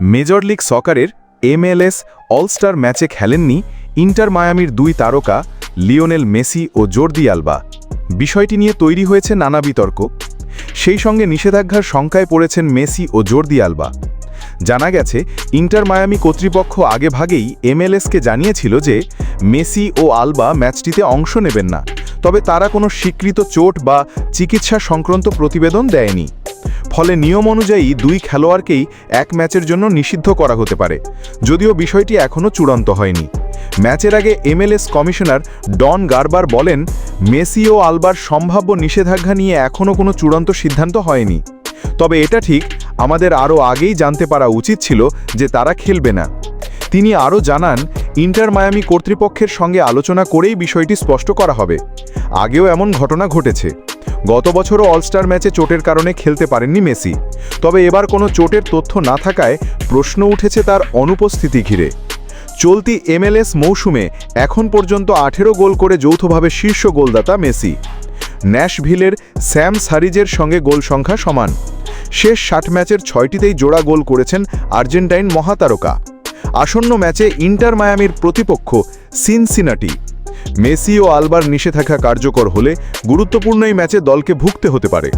Major league সকারের MLS all star ম্যাচে খেলেননি ইন্টার মায়ামির দুই তারকা লিওনেল মেসি ও জর্দি আলবা। বিষয়টি নিয়ে তৈরি হয়েছে নানা বিতর্ক। সেই সঙ্গে নিষেধাজ্ঞার শঙ্কায় পড়েছেন মেসি ও জর্দি আলবা। জানা গেছে, ইন্টার মায়ামি কর্তৃপক্ষ আগেভাগেই এমএলএসকে জানিয়েছিল যে মেসি ও আলবা ম্যাচটিতে অংশ নেবেন না, তবে তারা কোনো স্বীকৃত চোট বা চিকিৎসা সংক্রান্ত প্রতিবেদন দেয়নি। ফলে নিয়ম অনুযায়ী দুই খেলোয়াড়কেই এক ম্যাচের জন্য নিষিদ্ধ করা হতে পারে, যদিও বিষয়টি এখনও চূড়ান্ত হয়নি। ম্যাচের আগে এমএলএস কমিশনার ডন গারবার বলেন, মেসি ও আলবার সম্ভাব্য নিষেধাজ্ঞা নিয়ে এখনও কোনো চূড়ান্ত সিদ্ধান্ত হয়নি। তবে এটা ঠিক, আমাদের আরও আগেই জানতে পারা উচিত ছিল যে তারা খেলবে না। তিনি আরও জানান, ইন্টার মায়ামি কর্তৃপক্ষের সঙ্গে আলোচনা করেই বিষয়টি স্পষ্ট করা হবে। আগেও এমন ঘটনা ঘটেছে। গত বছরও অলস্টার ম্যাচে চোটের কারণে খেলতে পারেননি মেসি। তবে এবার কোনো চোটের তথ্য না থাকায় প্রশ্ন উঠেছে তার অনুপস্থিতি ঘিরে। চলতি এমএলএস মৌসুমে এখন পর্যন্ত আঠেরো গোল করে যৌথভাবে শীর্ষ গোলদাতা মেসি। ন্যাশভিলের স্যাম সারিজের সঙ্গে গোল সংখ্যা সমান। শেষ ষাট ম্যাচের ছয়টিতেই জোড়া গোল করেছেন আর্জেন্টাইন মহাতারকা। আসন্ন ম্যাচে ইন্টার মায়ামির প্রতিপক্ষ সিনসিনাটি। মেসি ও আলবার নিষেধাজ্ঞা কার্যকর হলে গুরুত্বপূর্ণ এই ম্যাচে দলকে ভুগতে হতে পারে।